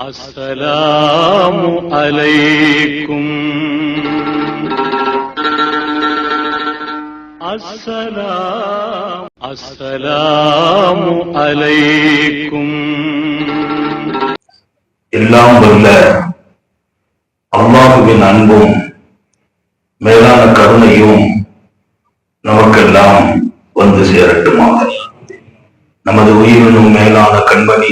السلام عليكم السلام السلام عليكم எல்லாம் வல்ல அல்லாஹுவின் அன்பும் மேலான கருணையும் நமக்கெல்லாம் வந்து சேரட்டுமாக நமது உயிரினும் மேலான கண்மணி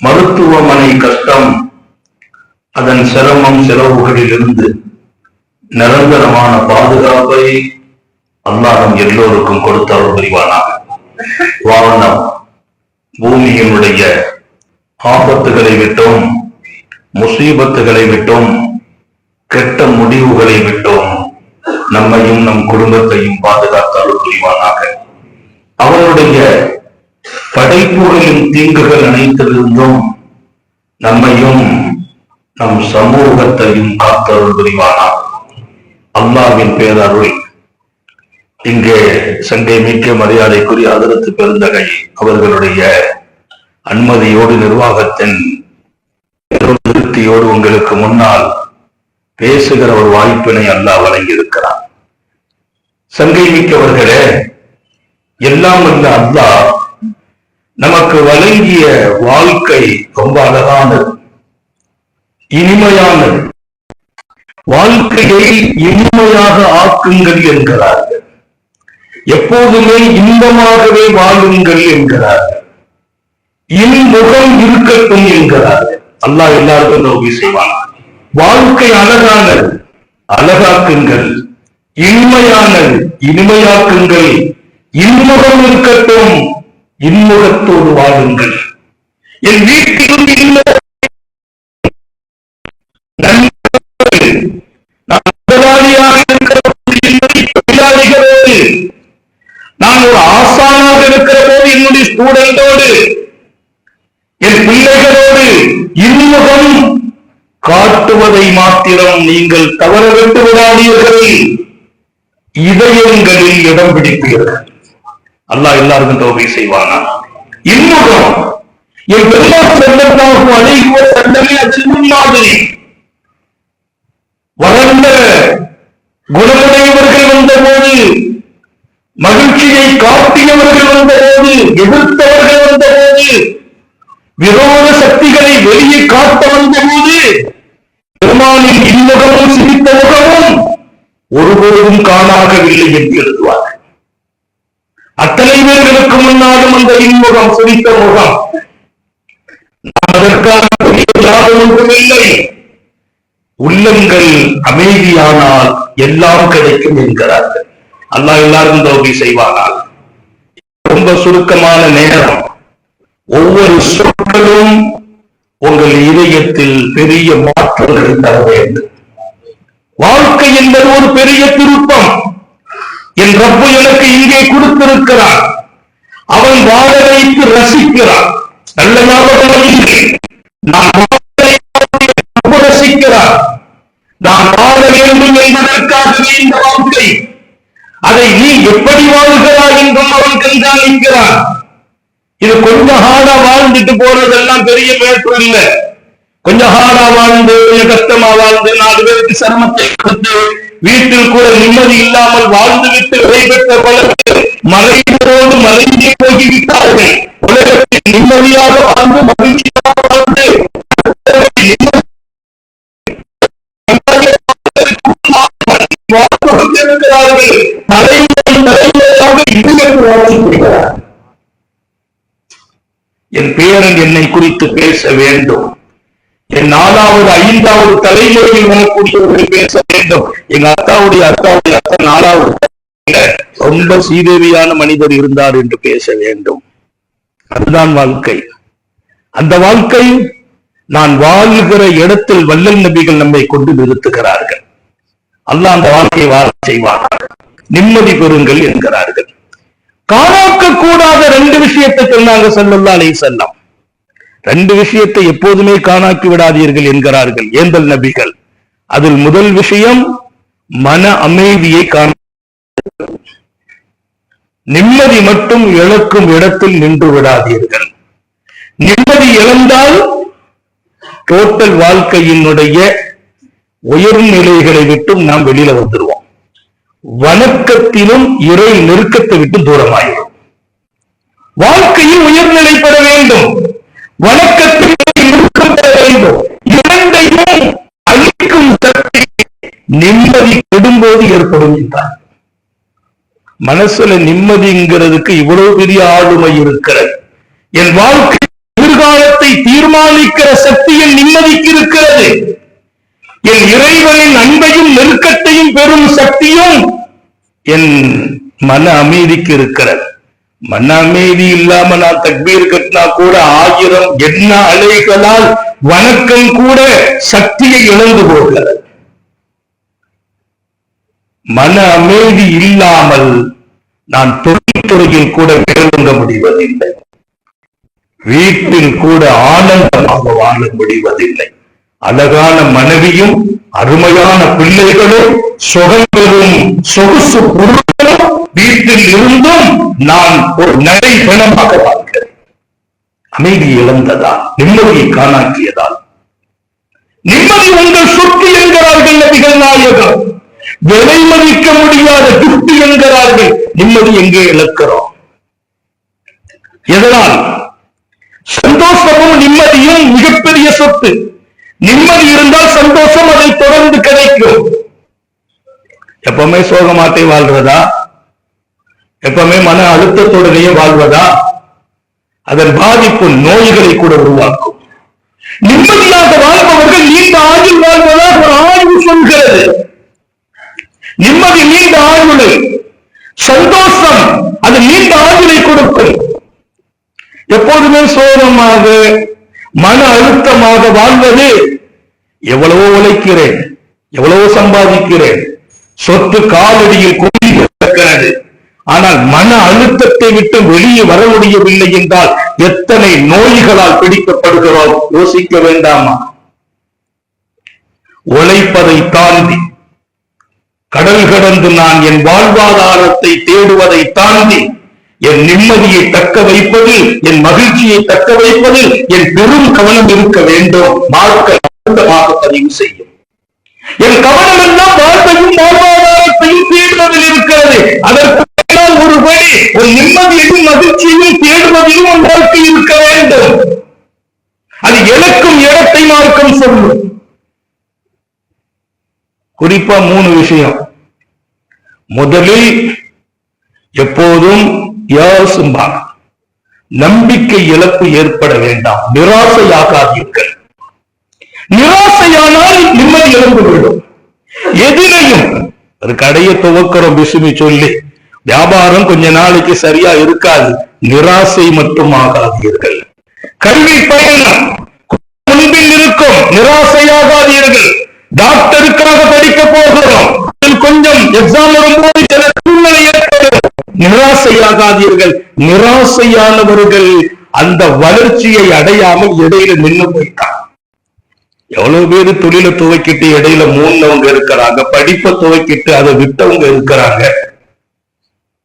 மருத்துவமனை கஷ்டம் அதன் சிரமம் செலவுகளிலிருந்து நிரந்தரமான பாதுகாப்பை அல்லாஹ் எல்லோருக்கும் கொடுத்தவர் புரிவானாக. வாகனம் பூமியினுடைய ஆபத்துகளை விட்டோம் முசீபத்துகளை விட்டோம் கெட்ட முடிவுகளை விட்டோம் நம்மையும் நம் குடும்பத்தையும் பாதுகாத்தாலும் புரிவானாக. அவனுடைய படைப்புகளின் தீங்குகள் அனைத்திலிருந்தும் நம்மையும் நம் சமூகத்தையும் காத்தருள் புரிவானாக. அல்லாவின் பேரருள் இங்கே சங்கை மிக்க மரியாதைக்குரிய அதிரத்து பெருந்தகை அவர்களுடைய அனுமதியோடு நிர்வாகத்தின் திருப்தியோடு உங்களுக்கு முன்னால் பேசுகிற ஒரு வாய்ப்பினை அல்லாஹ் வழங்கியிருக்கிறார் சங்கை மிக்கவர்களே எல்லாம் வந்த அல்லாஹ் நமக்கு வழங்கிய வாழ்க்கை ரொம்ப அழகானது இனிமையானது. வாழ்க்கையை இனிமையாக ஆக்குங்கள் என்கிறார்கள். எப்போதுமே இன்பமாகவே வாழுங்கள் என்கிறார்கள். இன்முகம் இருக்கட்டும் என்கிறார்கள். அல்லாஹ் எல்லாருக்கும் நோக்கி செய்வான். வாழ்க்கை அழகானது அழகாக்குங்கள். இனிமையானது இனிமையாக்குங்கள். இன்முகம் இருக்கட்டும். இன்முகத்தோடு வாழுங்கள். என் வீட்டிலும் இல்லை நான் முதலாளியாக தொழிலாளிகளோடு. நான் ஒரு ஆசானாக இருக்கிற போது என்னுடைய ஸ்டூடெண்டோடு. என் பிள்ளைகளோடு இன்முகம் காட்டுவதை மாத்திரம் நீங்கள் தவற விட்டு விடாதீர்கள். இதயங்களில் இடம் பிடிப்பீர்கள். அல்லாஹ் எல்லாருக்கும் தோல்வி செய்வானா? இன்முகம் என் பெருமாள் செல்லத்தாகும் அழகிய செல்லமே அதில் மாதிரி. வளர்ந்த குணமுடையவர்கள் வந்தபோது மகிழ்ச்சியை காட்டியவர்கள் வந்தபோது எதிர்த்தவர்கள் வந்தபோது விரோத சக்திகளை வெளியே காட்ட வந்தபோது பெருமானின் இன்முகமும் சிரித்த முகமும் ஒருபோதும் காணாகவில்லை என்று எழுதுவார். அத்தனை முன்னாலும் அந்த இன்முகம் சிரித்த முகம். நாம் அதற்கான ஒன்றுமில்லை உள்ளங்கள் அமைதியானால் எல்லாம் கிடைக்கும் என்கிறார்கள். அல்லாஹ் எல்லாரும் தோல்வி செய்வானால் ரொம்ப சுருக்கமான நேரம். ஒவ்வொரு சொற்களும் உங்கள் இதயத்தில் பெரிய மாற்றங்களை தர வேண்டும். வாழ்க்கை என்பது ஒரு பெரிய திருப்பம். என் ரப்பு எனக்கு இங்கே கொடுத்திருக்கிறான் அவன் வாழ வைத்து ரசிக்கிறான். நல்ல ஞாபகம் நான் வாழ நான் வாழ வேண்டும் என்பதற்காகவே இந்த வாழ்க்கை. அதை நீ எப்படி வாழ்கிறாய் என்றும் அவன் கண்காணிக்கிறான். இது கொஞ்சம் ஹாடா வாழ்ந்துட்டு போறதெல்லாம் பெரிய மேற்று இல்ல. கொஞ்சம் ஹாடா வாழ்ந்து கொஞ்சம் கஷ்டமா வாழ்ந்து நாலு பேருக்கு சிரமத்தை கொடுத்து வீட்டில் கூட நிம்மதி இல்லாமல் வாழ்ந்து விட்டு விடைபெற்ற பல பேர் மறைந்தோடு மறைந்து போய்விட்டார்கள். உலகத்தில் நிம்மதியாக வாழ்ந்து மகிழ்ச்சியாக வாழ்ந்து தலைமுறை தலைமுறையாக என் பேரன் என்னை குறித்து பேச வேண்டும். என் நாலாவது ஐந்தாவது தலைமுறையில் வரக்கூடியவர்கள் பேச வேண்டும். எங்க அத்தாவுடைய அத்தாவுடைய அத்தா நாலாவது ரொம்ப சீதேவியான மனிதர் இருந்தார் என்று பேச வேண்டும். அதுதான் வாழ்க்கை. அந்த வாழ்க்கை நான் வாழ்கிற இடத்தில் வல்லல் நபிகள் நம்மை கொண்டு நிறுத்துகிறார்கள். அல்லாஹ் அந்த வாழ்க்கையை வாழ செய்வார்கள் நிம்மதி பெறுங்கள் என்கிறார்கள். காணாக்க கூடாத ரெண்டு விஷயத்தை சொன்னாங்க சல்லல்லா செல்லம் ரெண்டு விஷயத்தை எப்போதுமே காணாக்கி விடாதீர்கள் என்கிறார்கள் ஏந்தல் நபிகள். அதில் முதல் விஷயம் மன அமைதியை காண நிம்மதி மட்டும் இழக்கும் இடத்தில் நின்று விடாதீர்கள். நிம்மதி இழந்தால் டோட்டல் வாழ்க்கையினுடைய உயர்நிலைகளை விட்டும் நாம் வெளியில வந்துடுவோம் வணக்கத்திலும் இறை நெருக்கத்தை விட்டு தூரமாயிடும் வாழ்க்கையில் உயர்நிலை பெற வேண்டும். வணக்கத்தில் நெருக்கம் பெற வேண்டும். இரண்டையும் அழிக்கும் சக்தி நிம்மதி கெடும்போது ஏற்படும் என்றார். மனசுல நிம்மதிங்கிறதுக்கு இவ்வளவு பெரிய ஆளுமை இருக்கிறது. என் வாழ்க்கை எதிர்காலத்தை தீர்மானிக்கிற சக்தி என் நிம்மதிக்கு இருக்கிறது. என் இறைவனின் அன்பையும் நெருக்கத்தையும் பெறும் சக்தியும் என் மன அமைதிக்கு இருக்கிறது. மன அமைதி இல்லாம நான் தக்பீர் கட்டினா கூட ஆயிரம் என்ன அலைகளால் வணக்கம் கூட சக்தியை இழந்து போகிறது. மன அமைதி இல்லாமல் நான் தொழில்துறையில் கூட மேலோங்க முடிவதில்லை. வீட்டில் கூட ஆனந்தமாக வாழ முடிவதில்லை. அழகான மனைவியும் அருமையான பிள்ளைகளும் சுகங்களும் சொகுசு பொருட்களும் வீட்டில் இருந்தும் நான் ஒரு நடைபெணமாக வாழ்கிறேன் அமைதி இழந்ததால் நிம்மதியை காணாக்கியதால் நிம்மதி உங்கள் சுற்றி என்கிறார்கள் நபிகள் நாயகம். அனுபவிக்க முடியாத கிஃப்ட் என்கிறார்கள். நிம்மதி எங்கே இழக்கிறோம்? எதனால்? சந்தோஷமும் நிம்மதியும் மிகப்பெரிய சொத்து. நிம்மதி இருந்தால் சந்தோஷம் அதை தொடர்ந்து கிடைக்கும். எப்பவுமே சோகமாட்டை வாழ்றதா? எப்பவுமே மன அழுத்தத்தோடனே வாழ்வதா? அதன் பாதிப்பு நோய்களை கூட உருவாக்கும். நிம்மதியாக வாழ்பவர்கள் நீண்ட ஆயுள் வாழ்வதாக ஒரு ஆய்வு சொல்கிறது. நிம்மதி நீண்ட ஆயுளை சந்தோஷம் அது நீண்ட ஆயுளை கொடுக்கும். எப்போதுமே சோகமாக மன அழுத்தமாக வாழ்வது எவ்வளவோ உழைக்கிறேன் எவ்வளவோ சம்பாதிக்கிறேன். சொத்து காலடியில் குவிந்து கிடக்கிறது. ஆனால் மன அழுத்தத்தை விட்டு வெளியே வர முடியவில்லை என்றால் எத்தனை நோய்களால் பிடிக்கப்படுகிறோம்? யோசிக்க வேண்டாமா? உழைப்பதை தாண்டி கடல் கடந்து நான் என் வாழ்வாதாரத்தை தேடுவதை தாண்டி என் நிம்மதியை தக்க வைப்பதில் என் மகிழ்ச்சியை தக்க வைப்பதில் என் பெரும் கவனம் இருக்க வேண்டும். மார்க்க அழுத்தமாக பதிவு செய்யும். என் கவனம் எல்லாம் வாழ்வையும் வாழ்வாதாரத்தையும் தேடுவதில் இருக்கிறது. அதற்கு ஒரு வழி ஒரு நிம்மதியையும் மகிழ்ச்சியையும் தேடுவதிலும் உன் வாழ்க்கை இருக்க வேண்டும். அது எனக்கும் இடத்தை மார்க்கம் சொல்லும். குறிப்பா மூணு விஷயம். முதலில் எப்போதும் யாசும்பாங்க நம்பிக்கை இழப்பு ஏற்பட வேண்டாம். நிராசையாகாதீர்கள். நிராசையானால் நிம்மதி இழந்து விடும். எதிரையும் ஒரு கடையை துவக்கிறோம் பிசுமி சொல்லி வியாபாரம் கொஞ்ச நாளைக்கு சரியா இருக்காது. நிராசை மட்டும் ஆகாதீர்கள். கல்வி பயணம் முன்பில் இருக்கும். நிராசையாகாதீர்கள். டாக்டருக்காக படிக்க போகிறோம். கொஞ்சம் எக்ஸாம் வரும்போது சில சூழ்நிலை ஏற்படும். நிராசையாகாதீர்கள். நிராசையானவர்கள் அந்த வளர்ச்சியை அடையாமல் இடையில நின்று போயிட்டான் எவ்வளவு பேரு தொழில துவக்கிட்டு இடையில மூணவங்க இருக்கிறாங்க. படிப்பை துவக்கிட்டு அதை விட்டவங்க இருக்கிறாங்க.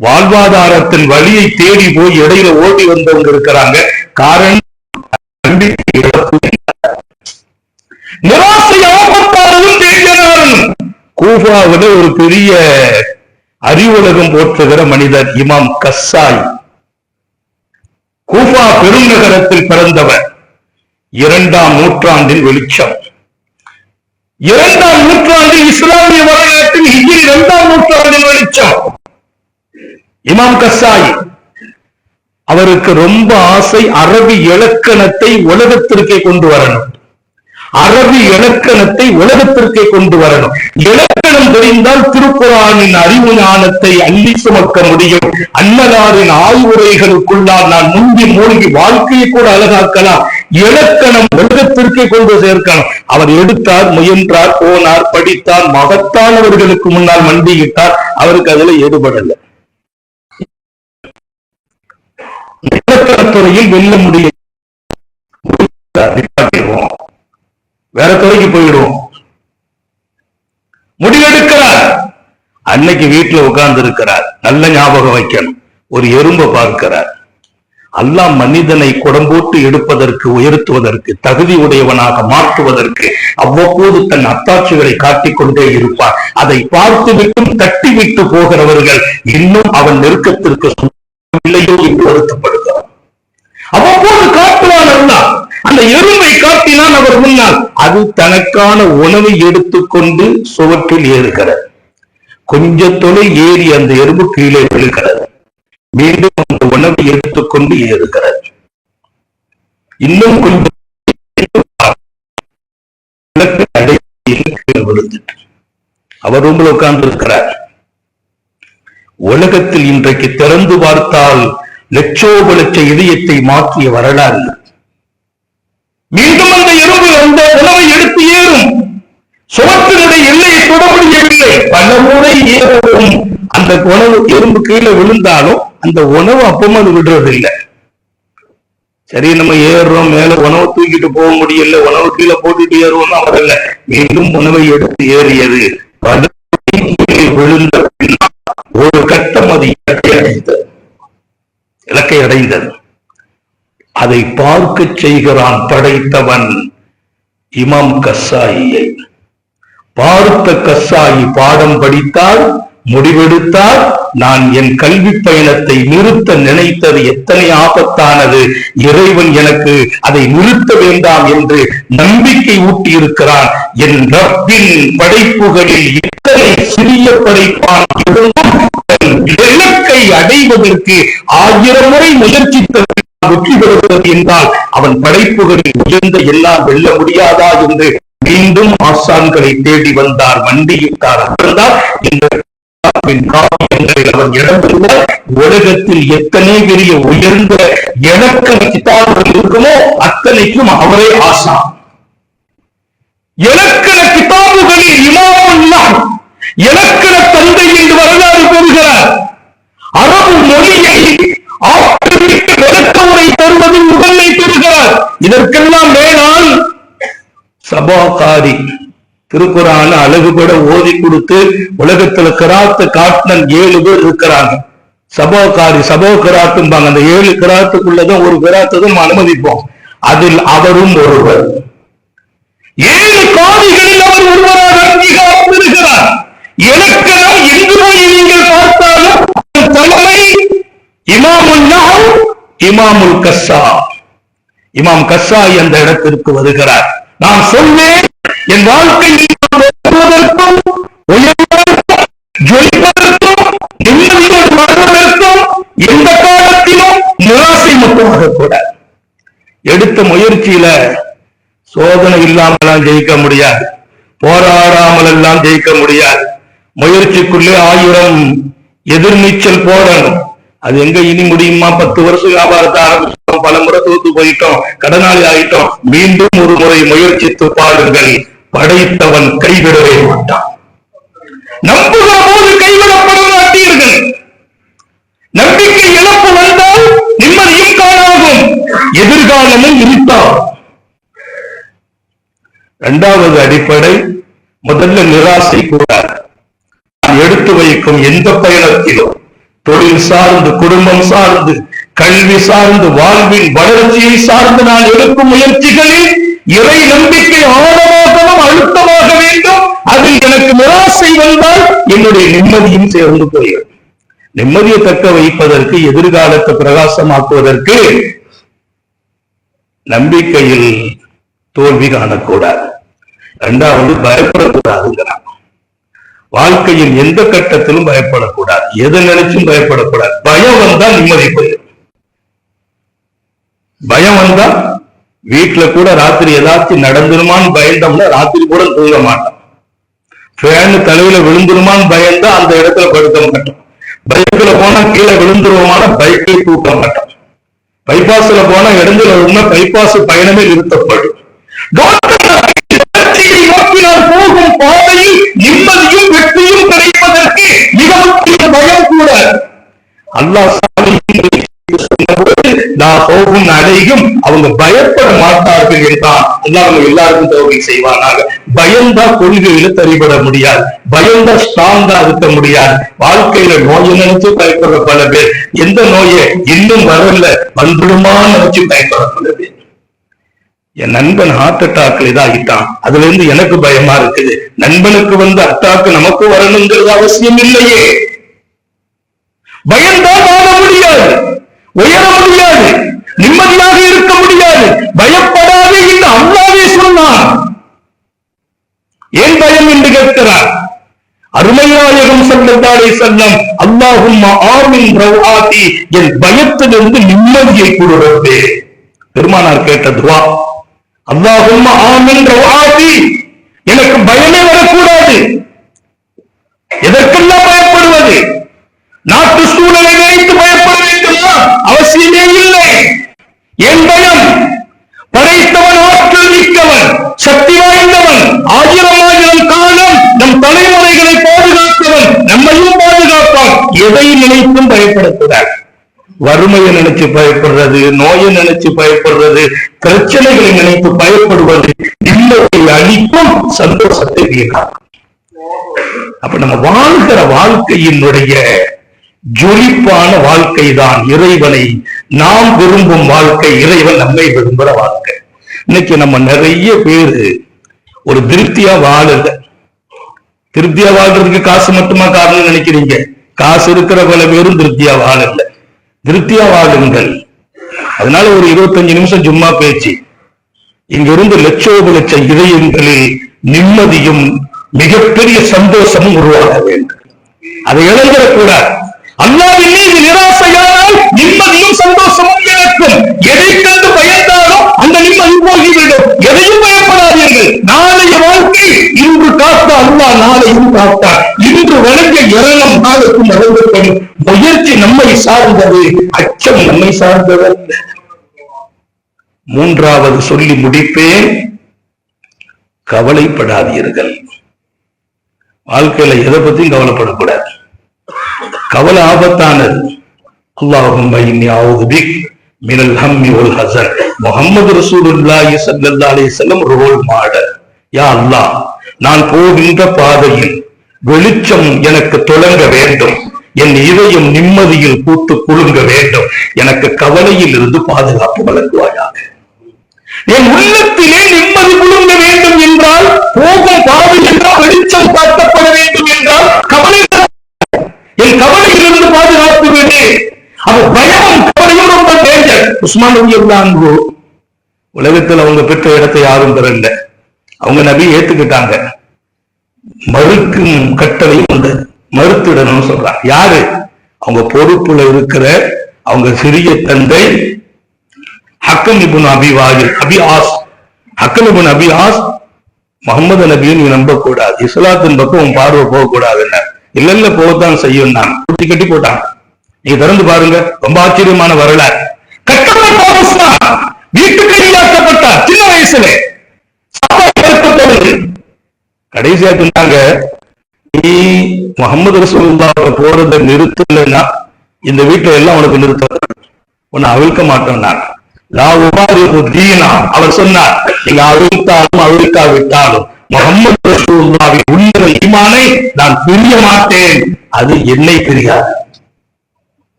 வாழ்வாதாரத்தின் வழியை தேடி போய் இடையில ஓடி வந்தவங்க இருக்கிறாங்க. காரணம் நிராசை ஆபத்தாரதும் கூஃபாவில் ஒரு பெரிய அறிவுலகம் போற்றுகிற மனிதர் இமாம் கஸ்ஸாய். கூஃபா பெருநகரத்தில் பிறந்தவர். இரண்டாம் நூற்றாண்டின் வெளிச்சம். இரண்டாம் நூற்றாண்டில் இஸ்லாமிய வரலாற்றில் ஹிஜ்ரி இரண்டாம் நூற்றாண்டின் வெளிச்சம். இமாம் கஸ்ஸாய் அவருக்கு ரொம்ப ஆசை அரபி இலக்கணத்தை உலகத்திற்கே கொண்டு வரணும். அரபி இலக்கணத்தை உலகத்திற்கே கொண்டு வரணும். இலக்கணம் தெரிந்தால் திருக்குறானின் அறிவு ஞானத்தை அள்ளி சுமக்க முடியும். அன்னலாரின் ஆய்வுரைகளுக்குள்ளால் நான் முந்தி மூழ்கி வாழ்க்கையை கூட அழகாக்கலாம். இலக்கணம் உலகத்திற்கே கொண்டு சேர்க்கணும். அவர் எடுத்தார் முயன்றார் போனார் படித்தார் மகத்தானவர்களுக்கு முன்னால் மண்டியிட்டார். அவருக்கு அதுல ஈடுபடல இலக்கணத்துறையில் வெல்ல முடியும் வேற துறைக்கு போயிடுவோம். முடிவெடுக்கிறார். அன்னைக்கு வீட்டுல உட்கார்ந்து இருக்கிறார் நல்ல ஞாபகம் வைக்கணும். ஒரு எறும்பை பார்க்கிறார். அல்லாஹ் மனிதனை குடம்போட்டு எடுப்பதற்கு உயர்த்துவதற்கு தகுதி உடையவனாக மாற்றுவதற்கு அவ்வப்போது தன் அத்தாட்சிகளை காட்டிக் கொண்டே அதை பார்த்து விட்டும் தட்டி விட்டு போகிறவர்கள் இன்னும் அவன் நெருக்கத்திற்கு இல்லையோ என்று வருத்தப்படுகிறார். அவ்வப்போது காட்டுவான் அல்லாஹ். அந்த எறும்பை காட்டினான் அவர் முன்னால் அது தனக்கான உணவை எடுத்துக்கொண்டு சுவற்றில் ஏறுகிறது. கொஞ்ச தொலை ஏறி அந்த எறும்பு கீழே விழுகிறது. மீண்டும் அந்த உணவை எடுத்துக்கொண்டு ஏறுகிறது. இன்னும் கொஞ்சம் விழுந்துட்டு அவர் ரூம்ல உட்கார்ந்து இருக்கிறார் உலகத்தில் இன்றைக்கு திறந்து பார்த்தால் லட்சோப லட்ச இதயத்தை மாற்றிய வரலாறு மீண்டும் அந்த எறும்பு அந்த உணவை எடுத்து ஏறும். சுவற்றினுடைய எல்லையை தொட முடியவில்லை பல முறை ஏறவும் அந்த உணவு எறும்பு கீழே விழுந்தாலும் அந்த உணவு அப்பவும் அது விடுறது இல்லை சரி நம்ம ஏறுறோம் மேல உணவு தூக்கிட்டு போக முடியல உணவு கீழே போட்டுட்டு ஏறுவோம் அவரல்ல மீண்டும் உணவை எடுத்து ஏறியது. விழுந்த ஒரு கட்டம் அது இலக்கை அடைந்தது. இலக்கை அடைந்தது. அதை பார்க்க செய்கிறான் படைத்தவன் இமாம் கசாயியை. பார்த்த கசாயி பாடம் படித்தால் முடிவெடுத்தால் நான் என் கல்வி பயணத்தை நிறுத்த நினைத்தது எத்தனை ஆபத்தானது இறைவன் எனக்கு அதை நிறுத்த வேண்டாம் என்று நம்பிக்கை ஊட்டி இருக்கிறான் என் ரப்பின் படைப்புகளில் எத்தனை சிறிய படைப்பான் இலக்கை அடைவதற்கு ஆயிரம் முறை முயற்சித்தது. வெற்றி என்றால் அவன் படைப்புகளில் உயர்ந்த எல்லாம் வெல்ல முடியாதா என்று மீண்டும் ஆசான்களை தேடி வந்தார் மண்டியிட்டார் அவர்தான் இந்த அவன் இடம் பெறுவார் உலகத்தில் எத்தனை பெரிய உயர்ந்த இலக்கண கிதாபுகள் இருக்குமோ அத்தனைக்கும் அவரே ஆசான். இலக்கண கிதாபுகளில் இமாமுல்லாம் இலக்கண தந்தை என்று வரலாறு கூறுகிறார். அரபு மொழியை ஆக்கிரமித்து விளக்க உரை முதன்மை பெறுகிறார் இதற்கெல்லாம் மேலால் சபாகாரி திருக்குறான அழகுபட ஓதி கொடுத்து உலகத்துல கிராத்து காட்டினன் ஏழு பேர் இருக்கிறாங்க. சபோகாரி சபோ கிராத்தும்பாங்க அந்த ஏழு கிராத்துக்குள்ளதான் ஒரு கிராத்தை தான் அனுமதிப்போம். அதில் அவரும் ஒருவர். ஏழு காதிகளில் அவர் ஒருவராக அங்கீகாரம் பெறுகிறார். இலக்கணம் எங்கு போய் நீங்கள் பார்த்தாலும் தலைமை இமாமுன்னா இமாமுல் கஸ்ஸா. இமாம் கஸ்ஸா அந்த இடத்திற்கு வருகிறார். நான் சொல்வேன் என் வாழ்க்கையில் உயர்வதற்கும் ஜொலிப்பதற்கும் நிம்மதியோடு வாழ்வதற்கும் எந்த காலத்திலும் நிராசை மட்டுமாக ஆகக்கூடாது எடுத்த முயற்சியில சோதனை இல்லாமலாம் ஜெயிக்க முடியாது. போராடாமல் எல்லாம் ஜெயிக்க முடியாது. முயற்சிக்குள்ளே ஆயிரம் எதிர்நீச்சல் போடணும். அது எங்க இனி முடியுமா? பத்து வருஷம் வியாபாரத்தை ஆரம்பிச்சோம் பல முறை தோத்து போயிட்டோம் கடனாளி ஆயிட்டோம். மீண்டும் ஒரு முறை முயற்சித்து பாடுங்கள் படைத்தவன் கைவிடவே மாட்டான். நம்புகிற போது கைவிடப்பட மாட்டீர்கள். நம்பிக்கை இழப்பு வந்தால் நிம்மதியும் காணாகும். எதிர்காலமும் இருட்டாகும் இரண்டாவது அடிப்படை முதல்ல நிராசை கூடாது எடுத்து வைக்கும் எந்த பயணத்திலும் தொழில் சார்ந்து குடும்பம் சார்ந்து கல்வி சார்ந்து வாழ்வின் வளர்ச்சியை சார்ந்து நான் எடுக்கும் முயற்சிகளில் இறை நம்பிக்கை ஆழமாகவும் அழுத்தமாக வேண்டும். அதில் எனக்கு நிராசை வந்தால் என்னுடைய நிம்மதியும் சேர்ந்து போயிடும். நிம்மதியை தக்க வைப்பதற்கு எதிர்காலத்தை பிரகாசமாக்குவதற்கு நம்பிக்கையில் தோல்வி காணக்கூடாது. இரண்டாவது பயப்படக்கூடாதுங்கிறான். வாழ்க்கையின் எந்த கட்டத்திலும் பயப்படக்கூடாது. எதை நினைச்சும் பயப்படக்கூடாது. பயம் வந்தா நிம்மதி போயிடும் பயம் வந்தா வீட்டுல கூட ராத்திரி ஏதாச்சும் நடந்துருமான்னு பயந்தோம்னா ராத்திரி கூட தூங்க மாட்டோம். ஃபேனு தலையில விழுந்துருமான்னு பயந்தா அந்த இடத்துல படுக்க மாட்டோம். பைக்ல போனா கீழே விழுந்துருவோமான பைக்கை தூக்க மாட்டோம். பைபாஸ்ல போனா இடத்துல உண்மை பைபாஸ் பயணமே நிறுத்தப்படும். போகும் பாதையில் நிம்மதியும் பயம் கூட அல்லாஹ் நான் போகும் அடையும். அவங்க பயப்பட மாட்டார்கள் என்றான் எல்லாம் அவங்க எல்லாருக்கும் தோல்வி செய்வானாக. பயந்தா கொள்கையில தறிபட முடியாது. பயந்தா ஸ்ட்ராங்கா இருக்க முடியாது. வாழ்க்கையில நோயை நினைச்சு பயப்படுற பல பேர். எந்த நோயை இன்னும் வரல வந்துடுமான்னு நினைச்சு பயப்படுற பல பேர். என் நண்பன் ஹார்ட் அட்டாக்ல இதாகிட்டான். அதுல இருந்து எனக்கு பயமா இருக்குது. நண்பனுக்கு வந்து அட்டாக்கு நமக்கு வரணுங்கிறது அவசியம் இல்லையே. பயந்தால் வாழ முடியாது. உயர முடியாது. நிம்மதியாக இருக்க முடியாது. பயப்படாதே என்று அல்லாவே சொன்னான். ஏன் பயம் என்று கேட்கிறார்? அருமைநாயகம் சல்லல்லாஹு செல்லம் அல்லாஹும் ஆமின் ரவ்ஆதி என் பயத்திலிருந்து நிம்மதியை கொடுறதே பெருமானார் கேட்ட துவா அல்லாஹும் ஆமின் எனக்கு பயமே வரக்கூடாது. எதற்கெல்லாம் பயப்படுவது நாட்டு சூழலை நினைத்து பயப்பட வேண்டுமா? அவசியமே இல்லை. என் பயம் படைத்தவன் ஆற்றல் மிக்கவன் சக்தி வாய்ந்தவன் ஆயிரம் ஆயிரம் காலம் நம் தலைமுறைகளை பாதுகாத்தவன் நம்மையும் பாதுகாப்பான். எதை நினைத்தும் பயப்படக்கூடாது. வறுமையை நினைச்சு பயப்படுறது நோயை நினைச்சு பயப்படுறது பிரச்சனைகளை நினைத்து பயப்படுவது நிம்மதியை அளிக்கும் சந்தோஷத்தை வீணாக்கும். அப்ப நம்ம வாழ்கிற வாழ்க்கையினுடைய ஜொலிப்பான வாழ்க்கை தான் இறைவனை நாம் விரும்பும் வாழ்க்கை இறைவன் நம்மை விரும்புற வாழ்க்கை. இன்னைக்கு நம்ம நிறைய பேரு ஒரு திருப்தியா வாழல. திருப்தியா வாழ்றதுக்கு காசு மட்டுமா காரணம் நினைக்கிறீங்க? காசு இருக்கிற பல பேரும் திருப்தியா வாழல. திருப்தியா வாழுங்கள். அதனால ஒரு இருபத்தஞ்சு நிமிஷம் சும்மா பேச்சு. இங்கிருந்து லட்சோப லட்சம் இதயங்களில் நிம்மதியும் மிகப்பெரிய சந்தோஷமும் உருவாக வேண்டும். அதை இழந்துடக்கூடாது. அல்லாவின் மீது நிராசையானால் நிம்மதியும் சந்தோஷமும் இழக்கும் எதை கண்டு பயந்தாலும் அந்த நிம்மதி போகிவிடும். எதையும் பயப்படாதீர்கள் நாளைய வாழ்க்கை இன்று காத்த அல்லா நாளையும் காத்தார். இன்று வழங்க இரணம் நாளுக்கும் வழங்கப்படும் முயற்சி நம்மை சார்ந்தது அச்சம் நம்மை சார்ந்ததல்ல மூன்றாவது சொல்லி முடிப்பேன். கவலைப்படாதீர்கள். வாழ்க்கையில எதை பத்தியும் கவலைப்படக்கூடாது. கவலை ஆபத்தானது. அல்லாஹும் மினல் ஹம்மி ஒல் ஹசன் முகமது ரசூலுல்லாஹி ஸல்லல்லாஹு அலைஹி வஸல்லம் ரோல் மாடல். யா அல்லாஹ் நான் போகின்ற பாதையில் வெளிச்சம் எனக்கு தொடங்க வேண்டும். என் இதயம் நிம்மதியில் பூத்து குழுங்க வேண்டும். எனக்கு கவலையில் இருந்து பாதுகாப்பு வழங்குவாயாக. என் உள்ளத்திலே நிம்மதி குழுங்க வேண்டும் என்றால் போகும் பாதை என்றால் வெளிச்சம் காட்டப்பட வேண்டும் என்றால் கவலை என் கவலையிலிருந்து பாதுகாப்பு விடு. அது பயமும் கவலையும் ரொம்ப டேஞ்சர் உஸ்மான் ரவி உலகத்தில் அவங்க பெற்ற இடத்தை யாரும் பெறல அவங்க நபி ஏத்துக்கிட்டாங்க. மறுக்கும் கட்டளையும் உண்டு. மறுத்திடணும்னு சொல்றாங்க. யாரு? அவங்க பொறுப்புல இருக்கிற அவங்க சிறிய தந்தை ஹக்கம் இபுன் அபி வாயில் Abi As. Hakam ibn Abi As Muhammad நபியும் நீ நம்பக்கூடாது. இஸ்லாத்தின் பக்கம் உன் பார்வை போகக்கூடாதுன்னு. இல்ல இல்ல போகத்தான் செய்யும் நான் குட்டி கட்டி போட்டாங்க நீங்க திறந்து பாருங்க ரொம்ப ஆச்சரியமான வரலாறு. கட்டப்பட்ட வீட்டுக்கு அடியாக்கப்பட்டார் சின்ன வயசுல. சாப்பாடு கடைசியா சொன்னாங்க நீ முகமது ரசூலுல்லாஹ் போறதை நிறுத்தலைன்னா இந்த வீட்டுல எல்லாம் உனக்கு நிறுத்த உன்னை அவிழ்க்க மாட்டோம் நான். லா உபாரி தீனா. அவர் சொன்னார் நீங்க அவிழ்த்தாலும் அவிழ்க்காவிட்டாலும் முகமது ரசூல்லாவின் உள்ள ஈமானை நான் பிரிய மாட்டேன். அது என்னை பிரியாது.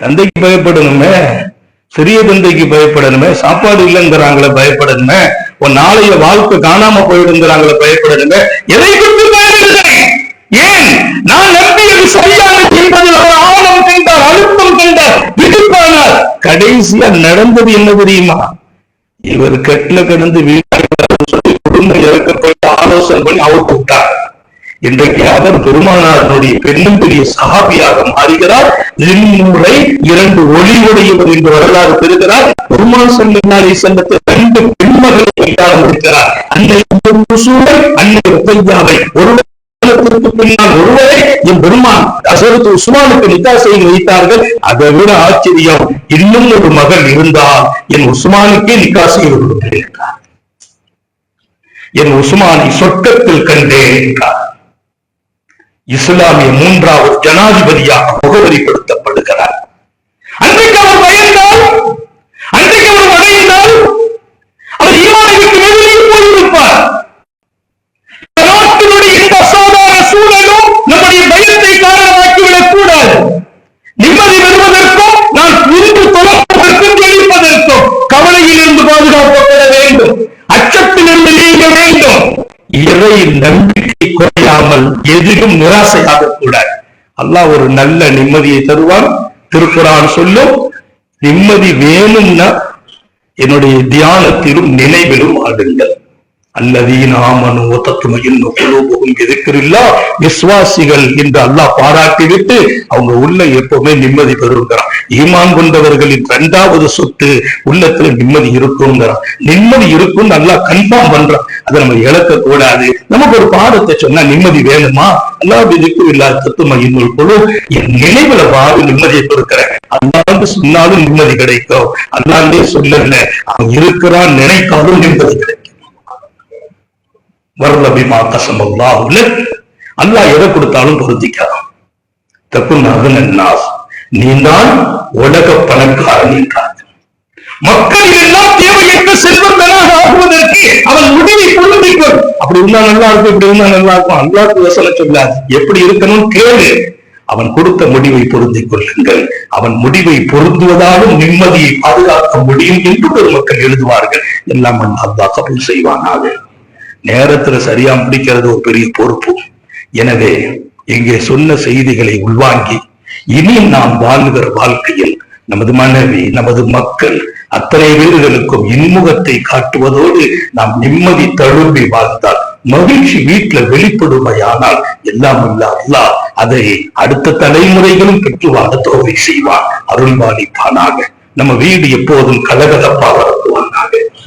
தந்தைக்கு பயப்படணுமே சிறிய தந்தைக்கு பயப்படணுமே சாப்பாடு இல்லைங்கிறாங்களே பயப்படணுமே உன் நாளைய வாழ்க்கை காணாம போயிடுங்கிறாங்களே பயப்படணுமே எதை குறித்து பயப்படுகிறேன் ஏன்? நான் நம்பியது சரியானது என்பதில் அவர் ஆழம் கண்டார் அழுத்தம் கண்டார் விடுப்பானார் கடைசியா நடந்தது என்ன தெரியுமா? இவர் கட்டில கடந்து வீட்டாளர் சொல்லி குடும்பம் இறக்க ஆலோசனை பண்ணி அவுத்து விட்டார் இன்றைக்கு அவர் பெருமானாருடைய பெண்ணும் பெரிய சகாபியாக மாறுகிறார். முறை இரண்டு ஒளிவுடையவர் என்று வரலாறு பெறுகிறார். பெருமாள் செல்லாலை செல்லத்தை ரெண்டு பெண்மகளை கையாள இருக்கிறார் அன்னை சூழல் அன்னை உப்பையாவை ஒரு பின்னால் ஒருவரை என் பெருமான் அசரத்து உஸ்மானுக்கு நிக்கா செய்து வைத்தார்கள். அதை விட ஆச்சரியம் இன்னும் ஒரு மகள் இருந்தால் என் உஸ்மானுக்கே நிக்கா செய்து என் உஸ்மானை சொர்க்கத்தில் கண்டேன் என்றார். இஸ்லாமிய மூன்றாவது ஜனாதிபதியாக முகவரிப்படுத்தப்படுகிறார் அன்றைக்கு அவர் பயந்தால் அன்றைக்கு அவர் மறைந்தால் அவர் ஈமானை விட்டு வெளியே போயிருப்பார் நாட்டினுடைய இந்த அசாதாரண சூழலும் நம்முடைய பயத்தை காரணமாக்கிவிடக் கூடாது நிம்மதி பெறுவதற்கும் நான் இன்று தொடர்வதற்கும் ஜெயிப்பதற்கும் கவலையில் இருந்து பாதுகாக்கப்பட வேண்டும் அச்சத்திலிருந்து நீங்க வேண்டும் இறை நம்பிக்கை குறையாமல் எதிலும் நிராசையாக கூடாது அல்லாஹ் ஒரு நல்ல நிம்மதியை தருவான். திருக்குறான் சொல்லும் நிம்மதி வேணும்னா என்னுடைய தியானத்திலும் நினைவிலும் ஆடுங்கள். அல்லதீன ஆமனு ஒத்தத்துமையின் குலூபுகும் எதிர்க்கிறில்லா? விசுவாசிகள் என்று அல்லாஹ் பாராட்டிவிட்டு அவங்க உள்ள எப்பவுமே நிம்மதி பெறுங்கிறான். ஈமான் கொண்டவர்களின் இரண்டாவது சொத்து உள்ளத்துல நிம்மதி இருக்குங்கிறான். நிம்மதி இருக்கும் நல்லா கன்ஃபார்ம் பண்றான். அதை நம்ம இழக்க கூடாது நமக்கு ஒரு பாடத்தை சொன்னா நிம்மதி வேணுமா? அல்லாஹ் இதுக்கு இல்லா தத்துமையின் குழு. என் நினைவுல வாழ நிம்மதியை கொடுக்கிறேன். அல்லாண்டு சொன்னாலும் நிம்மதி கிடைக்கும். அல்லாண்டே சொல்லல. அவன் இருக்கிறான் நினைத்தாலும் நிம்மதி கிடைக்கும். வரலபிமா உள்ள அல்லாஹ் எதை கொடுத்தாலும் பொருத்திக்கலாம் தப்பு அகனன்னாஸ் நீ தான் உலக பணக்காரன் என்றார் மக்கள் எல்லாம் தேவையற்ற செல்வந்தனாக ஆகுவதற்கு அவன் முடிவை பொருந்திக்கொள் அப்படி இருந்தா நல்லா இருக்கும் இப்படி இருந்தா நல்லா இருக்கும். அல்லாஹ்க்கு யோசனை சொல்லாது. எப்படி இருக்கணும் கேளு. அவன் கொடுத்த முடிவை பொருந்திக் கொள்ளுங்கள். அவன் முடிவை பொருந்துவதாலும் நிம்மதியை பாதுகாக்க முடியும் என்று பெருமக்கள் எழுதுவார்கள். எல்லாம் அல்லாஹ் கபூல் செய்வானாக. நேரத்துல சரியா முடிக்கிறது ஒரு பெரிய பொறுப்பு. எனவே இங்கே சொன்ன செய்திகளை உள்வாங்கி இனி நாம் வாழ்கிற வாழ்க்கையில் நமது மனைவி நமது மக்கள் அத்தனை வீடுகளுக்கும் இன்முகத்தை காட்டுவதோடு நாம் நிம்மதி தழும்பி வாழ்ந்தால் மகிழ்ச்சி வீட்டுல வெளிப்படுமையானால் எல்லாம் இல்ல அதை அடுத்த தலைமுறைகளும் பெற்று வாழ தோவை செய்வான் அருள்வாளிப்பானாக. நம்ம வீடு எப்போதும் கலகலப்பா வளர்த்துவானாக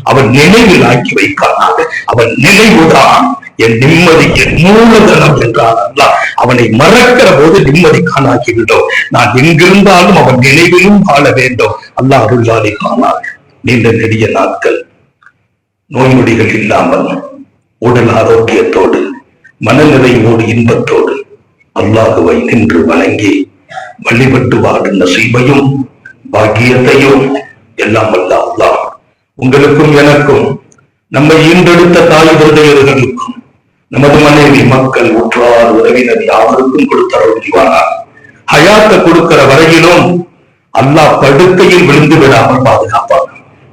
அவன் நினைவில் ஆக்கி வைப்பானாக. அவன் நினைவுதான். என் நிம்மதி என் மூலதனம் என்றான் அல்லாஹ். அவனை மறக்கிற போது நிம்மதி காணாக்கிவிடும் நான் எங்கிருந்தாலும் அவன் நினைவிலும் வாழ வேண்டும். அல்லாஹ் அருள்வாளி காணார் நீண்ட நெடிய நாட்கள். நோய் நொடிகள் இல்லாமல் உடல் ஆரோக்கியத்தோடு மனநிறைவோடு இன்பத்தோடு அல்லாஹுவை நின்று வணங்கி வழிபட்டு வாடும் நசீபையும் பாக்கியத்தையும் எல்லாம் வல்ல அல்லாஹ் உங்களுக்கும் எனக்கும் நம்மை ஈண்டெடுத்த தாய் விருதையர்களுக்கும் நமது மனைவி மக்கள் உற்றார் உறவினர் யாவருக்கும் கொடுத்தருள் புரிவானார் ஹயாத்த கொடுக்கிற வரையிலும் அல்லாஹ் படுக்கையில் விழுந்து விடாமல் பாதுகாப்பாங்க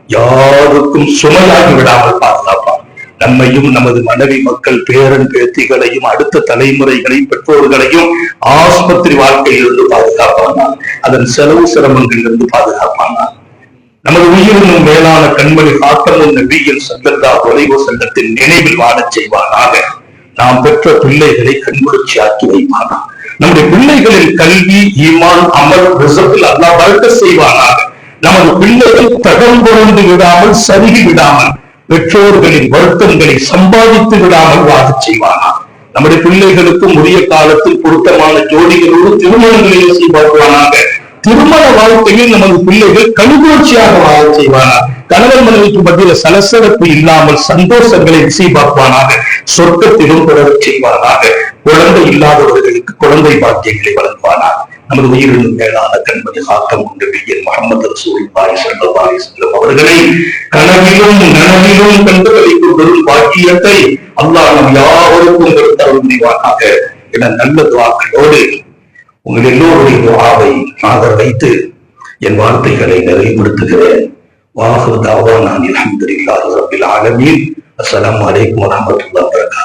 யாருக்கும் சுமையாகி விடாமல் பாதுகாப்பான் நம்மையும் நமது மனைவி மக்கள் பேரன் பேத்திகளையும் அடுத்த தலைமுறைகளையும் பெற்றோர்களையும் ஆஸ்பத்திரி வாழ்க்கையிலிருந்து பாதுகாப்பானார். அதன் செலவு சிரமங்களிலிருந்து பாதுகாப்பாங்க நமது உயிரினும் மேலான கண்மணி காத்தமும் நபியில் சங்கத்தா ஒலைவோ சங்கத்தின் நினைவில் வாழச் செய்வானாக. நாம் பெற்ற பிள்ளைகளை கண்குளிர்ச்சி ஆக்கி வைப்பானா? நம்முடைய பிள்ளைகளின் கல்வி ஈமான் அமல் ரிசப்பில் அல்லா வளர்க்க செய்வானாக. நமது பிள்ளைகள் தகம்புறந்து விடாமல் சருகி விடாமல் பெற்றோர்களின் வருத்தங்களை சம்பாதித்து விடாமல் வாழச் செய்வானாக நம்முடைய பிள்ளைகளுக்கும் உரிய காலத்தில் பொருத்தமான ஜோடிகளோடு திருமணங்களையும் செய்வார்களாக. திருமண வாழ்க்கையில் நமது பிள்ளைகள் கண்குளிர்ச்சியாக வாழ செய்வானாக கணவன் மனைவிக்கு மத்தியில் சலசலப்பு இல்லாமல் சந்தோஷங்களை இசைபார்ப்பானாக சொர்க்கத்திலும் தொடரச் செய்வானாக குழந்தை இல்லாதவர்களுக்கு குழந்தை பாக்கியங்களை வழங்குவானாக. நமது உயிரினும் மேலான கண்பதி ஆக்கம் உண்டு. வெயில் முகமது ரசூல் பாய் செல்வாய் செல்லும் அவர்களை கனவிலும் நனவிலும் கண்டுகளை கொண்டிரும் பாக்கியத்தை அல்லாஹ் நம் யாவருக்கும் தரும் முடிவானாக என நல்ல துவாக்களோடு உங்கள் எல்லோருடைய துவாவை ஆதர வைத்து என் வார்த்தைகளை நிறைவுபடுத்துகிறேன். வாஹு தாவா நான் அல்ஹம்துலில்லாஹி ரப்பில் ஆலமீன். அஸ்ஸலாமு அலைக்கும் வரஹ்மத்துல்லாஹி வபரகாத்துஹு.